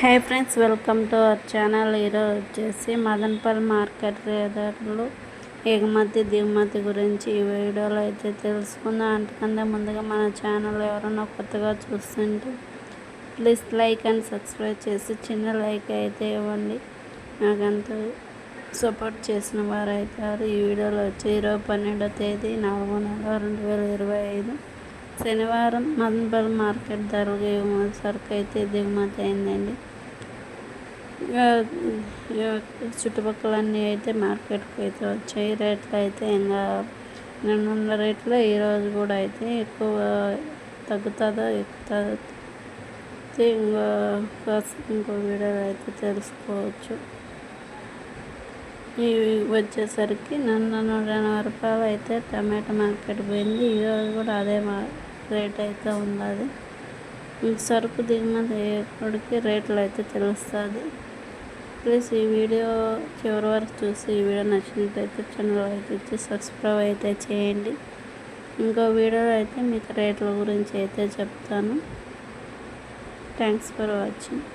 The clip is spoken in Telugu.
Hi friends welcome to our channel ఈరోజు వచ్చేసి మదన్పల్ మార్కెట్ రేదర్లు ఎగుమతి దిగుమతి గురించి ఈ వీడియోలో అయితే తెలుసుకుందాం. అంతకంటే ముందుగా మన ఛానల్ ఎవరైనా కొత్తగా చూస్తుంటే ప్లీజ్ లైక్ అండ్ సబ్స్క్రైబ్ చేసి చిన్న లైక్ అయితే ఇవ్వండి. నాకంత సపోర్ట్ చేసిన వారు అవుతారు ఈ వీడియోలో వచ్చి ఇరవై పన్నెండో తేదీ నాలుగో నెల రెండు వేల ఇరవై ఐదు. శనివారం మదన్పల్లి మార్కెట్ ధరలు సరుకు అయితే దిగుమతి అయిందండి. చుట్టుపక్కలన్నీ అయితే మార్కెట్కి అయితే వచ్చాయి. రేట్లు అయితే ఇంకా నిన్న రేట్లు ఈరోజు కూడా అయితే ఎక్కువ తగ్గుతుందో ఎక్కుతుంది? ఇంకో ఇంకో వీడియోలో అయితే తెలుసుకోవచ్చు. ఇవి వచ్చేసరికి నన్ను నూట ఎనభై రూపాయలు అయితే టమాటా మార్కెట్ పోయింది. ఈరోజు కూడా అదే రేట్ అయితే ఉంది సరుకు దిగుమతి అయ్యేప్పటికి రేట్లు అయితే తెలుస్తుంది. ప్లీజ్ ఈ వీడియో చివరి వరకు చూసి ఈ వీడియో నచ్చినట్లయితే ఛానల్ అయితే ఇచ్చి సబ్స్క్రైబ్ అయితే చేయండి. ఇంకో వీడియోలో అయితే మీకు రేట్ల గురించి అయితే చెప్తాను. Thanks for watching.